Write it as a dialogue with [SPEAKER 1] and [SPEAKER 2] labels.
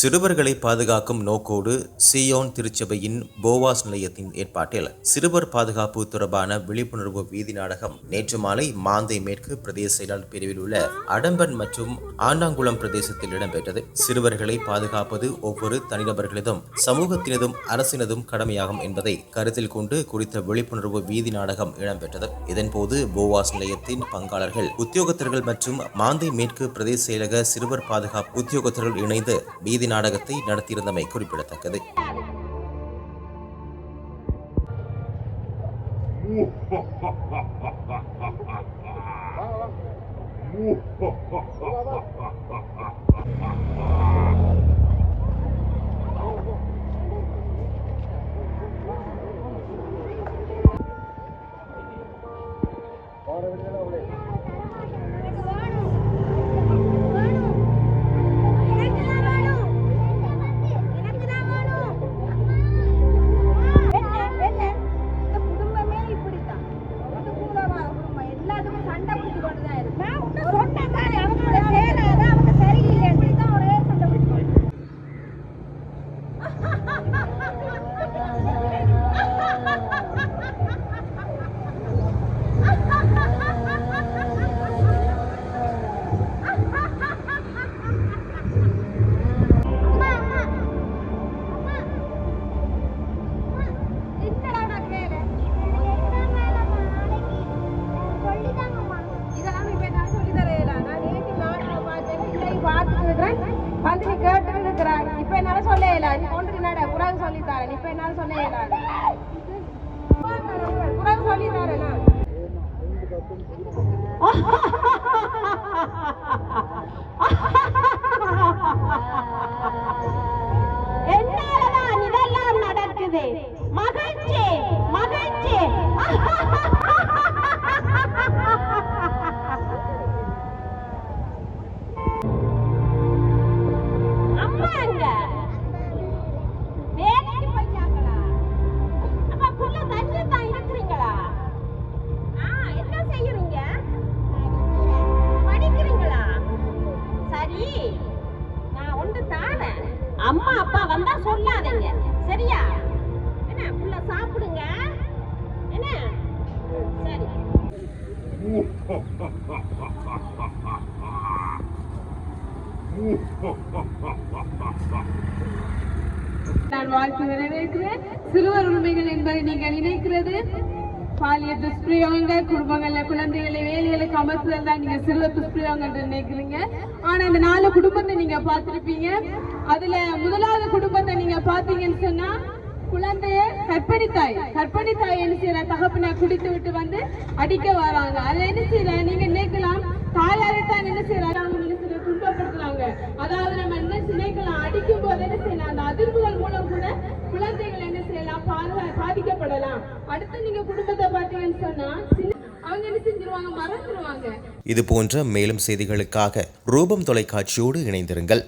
[SPEAKER 1] சிறுவர்களை பாதுகாக்கும் நோக்கோடு சியோன் திருச்சபையின் போவாஸ் நிலையத்தின் ஏற்பாட்டில் சிறுவர் பாதுகாப்பு தொடர்பான விழிப்புணர்வு வீதி நாடகம் நேற்று மாலை மாந்தை மேற்கு பிரதேச செயலாளர் பிரிவில் உள்ள அடம்பன் மற்றும் ஆண்டாங்குளம் பிரதேசத்தில் இடம்பெற்றது. சிறுவர்களை பாதுகாப்பது ஒவ்வொரு தனிநபர்களதும் சமூகத்தினதும் அரசினதும் கடமையாகும் என்பதை கருத்தில் கொண்டு குறித்த விழிப்புணர்வு வீதி நாடகம் இடம்பெற்றது. இதன்போது போவாஸ் நிலையத்தின் பங்காளர்கள் உத்தியோகத்தர்கள் மற்றும் மாந்தை மேற்கு பிரதேச செயலக சிறுவர் பாதுகாப்பு உத்தியோகத்தர்கள் இணைந்து வீதி நாடகத்தை நடத்தியிருந்தமை குறிப்பிடத்தக்கது.
[SPEAKER 2] எனக்கு வந்து நீ கேட்டுட்டு இருக்கிறாய் இப்ப என்னால சொல்ல இயல நீ கொண்டு நட புறாக சொல்லி தரேன். இப்ப என்னால சொல்ல இயலாது. புறாக சொல்லி தரேன்? நான்
[SPEAKER 3] நான் ஒன்று தானே? அம்மா அப்பா வந்தா சொல்லாதீங்க. சரியா? என்ன புள்ள சாப்பிடுங்க? என்ன? சரி.
[SPEAKER 4] நான் வாழ்த்து வரவேற்கிறேன். சிறுவர் உரிமைகள் என்பதை நீங்கள் நினைக்கிறது பாலிய துஷ்பிரயோகங்கள் குடும்பங்கள்ல குழந்தைகளை வேலைகளுக்கு அமர்த்துதல் தான் நீங்க சிறுவ துஷ்பிரயோகங்கள் நினைக்கிறீங்க. ஆனா இந்த நாலு குடும்பத்தை நீங்க பார்த்திருப்பீங்க. அதுல முதலாவது குடும்பத்தை நீங்க பாத்தீங்கன்னு சொன்னா குழந்தைய கர்ப்பிணி தாய் கர்ப்பிணி தாய் என்ன செய்யற? தகப்பனை குடித்து விட்டு வந்து அடிக்க வராங்க. அதுல என்ன செய்யற? நீங்க நினைக்கலாம் தாயாரைத்தான் என்ன செய்யறாங்க அவங்க என்ன செய்யற? துன்பப்படுத்துறாங்க. அதாவது நம்ம என்ன நினைக்கலாம்? அடிக்கும் போது என்ன செய்யலாம் அந்த அதிர்வுகள் மூலம் கூட குழந்தைகள் என்ன பாதிக்கப்படலாம் அடுத்து நீங்க குடும்பத்தை பார்த்தீங்கன்னு சொன்னா அவங்க என்ன செஞ்சிருவாங்க? மறந்துடுவாங்க
[SPEAKER 1] இது போன்ற மேலும் செய்திகளுக்காக ரூபம் தொலைக்காட்சியோடு இணைந்திருங்கள்.